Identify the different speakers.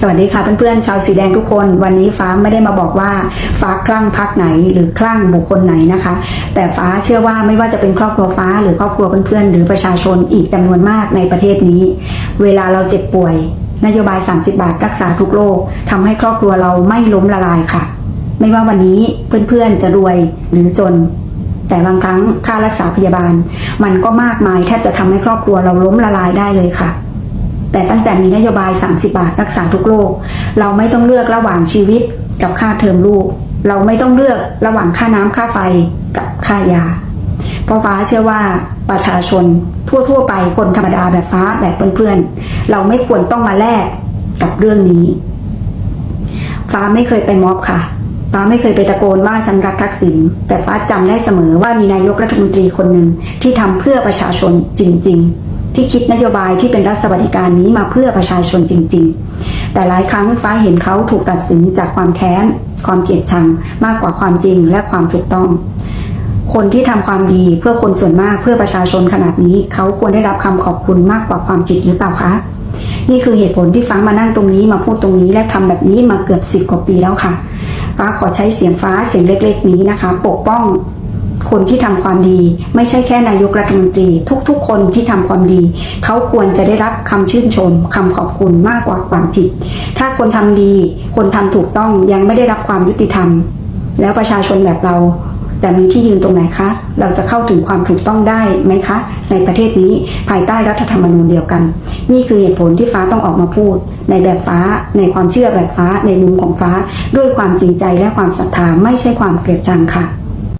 Speaker 1: สวัสดีค่ะเพื่อนๆชาวสีแดงทุกคน วันนี้ฟ้าไม่ได้มาบอกว่าฟ้าคลั่งพักไหนหรือคลั่งบุคคลไหนนะคะ แต่ฟ้าเชื่อว่าไม่ว่าจะเป็นครอบครัวฟ้าหรือครอบครัวเพื่อนๆหรือประชาชนอีกจำนวนมากในประเทศนี้ เวลาเราเจ็บป่วย นโยบาย 30 บาทรักษาทุกโรคทำให้ครอบครัวเราไม่ล้มละลายค่ะ ไม่ว่าวันนี้เพื่อนๆจะรวยหรือจน แต่บางครั้งค่ารักษาพยาบาล มันก็มากมายแทบจะทำให้ครอบครัวเราล้มละลายได้เลยค่ะ แต่ตั้งแต่มีนโยบาย 30 บาทรักษาทุกโรคเราไม่ต้องเลือกระหว่างชีวิตกับค่าเทอมลูก เราไม่ต้องเลือกระหว่างค่าน้ำค่าไฟกับค่ายาเพราะฟ้าเชื่อว่าประชาชนทั่ว ๆ ไปคนธรรมดาแบบฟ้าแบบเพื่อนๆ เราไม่ควรต้องมาแลกกับเรื่องนี้ ฟ้าไม่เคยไปม็อบค่ะ ฟ้าไม่เคยไปตะโกนว่าฉันรักทักษิณแต่ฟ้าจำได้เสมอว่ามีนายกรัฐมนตรีคนหนึ่งที่ทำเพื่อประชาชนจริง ๆ ที่คิดนโยบายที่เป็นรัฐสวัสดิการนี้มาเพื่อประชาชนจริง ๆ แต่หลายครั้งฟ้าเห็นเขาถูกตัดสินจากความแค้น ความเกลียดชัง มากกว่าความจริงและความถูกต้อง คนที่ทำความดีเพื่อคนส่วนมากเพื่อประชาชนขนาดนี้ เขาควรได้รับคำขอบคุณมากกว่าความผิดหรือเปล่าคะนี่คือเหตุผลที่ฟ้ามานั่งตรงนี้มาพูดตรงนี้และทำแบบนี้มาเกือบสิบกว่าปีแล้วค่ะฟ้าขอใช้เสียงฟ้าเสียงเล็ก ๆ นี้นะคะ ปกป้อง คนที่ทำความดี ไม่ใช่แค่นายกรัฐมนตรี ทุกๆ คนที่ทำความดี เขาควรจะได้รับคำชื่นชมคำขอบคุณมากกว่าความผิด ถ้าคนทำดี คนทำถูกต้องยังไม่ได้รับความยุติธรรม แล้วประชาชนแบบเราจะมีที่ยืนตรงไหนคะ เราจะเข้าถึงความถูกต้องได้ไหมคะ ในประเทศนี้ภายใต้รัฐธรรมนูญเดียวกัน นี่คือเหตุผลที่ฟ้าต้องออกมาพูด ในแบบฟ้า ในความเชื่อแบบฟ้า ในมุมของฟ้า ด้วยความจริงใจและความศรัทธาไม่ใช่ความเกลียดชังค่ะ